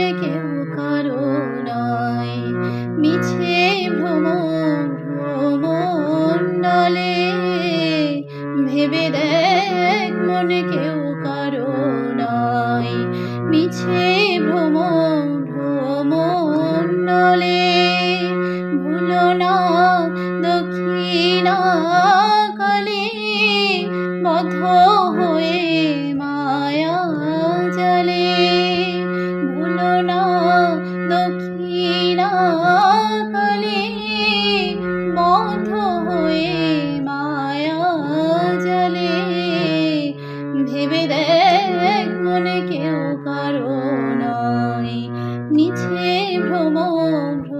মনে কেউ কারও নয় মিছে ভ্রমণ ভ্রমণ নলে ভেবে দেখ মনে কেউ কারও নয় মিছে ভ্রমণ ভ্রমণ নলে ভুলো না ভ্রম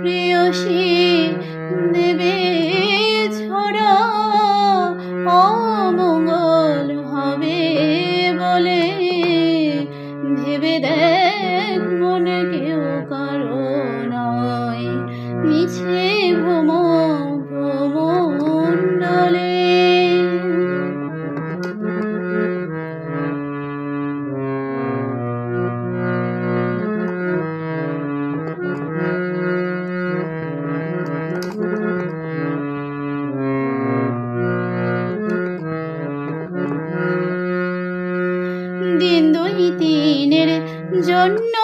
প্রেয়সী দেবে ছড়া অমঙ্গল হবে বলে ভেবে দেখ মনে কেউ কারও নয়। মিছে ভ্রম দিন দুই জন্য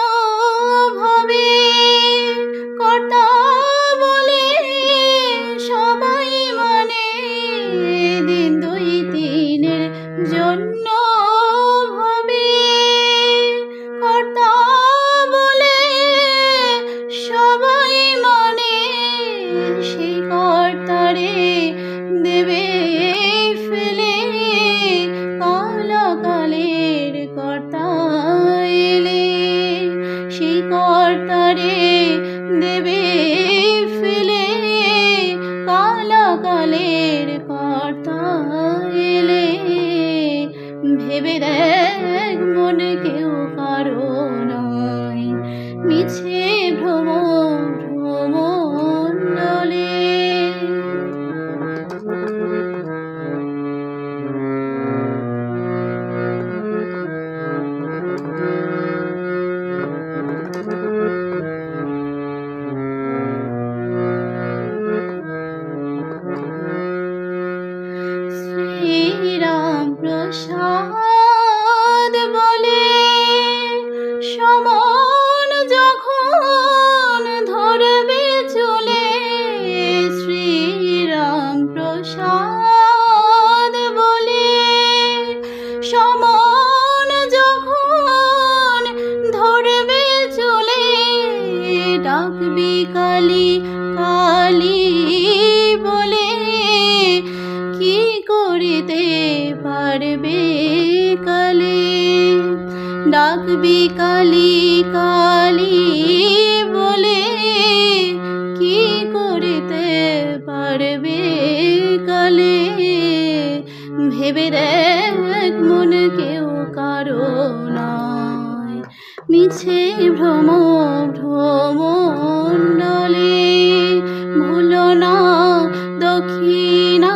ভেবে দেখ মনে কেউ কারও প্রসাদ বলে, সমন যখন ধরবে চলে, শ্রীরাম প্রসাদ বলে, সমন যখন ধরবে চলে, ডাকবি কালী করিতে পারবে কালে, ডাকবি কালী কালী বলে কি করিতে পারবে কালে? ভেবে দেখ মন কেউ কারও নয়, মিছে ভ্রম ভ্রমণ্ডলে। ভুলো না দক্ষিণা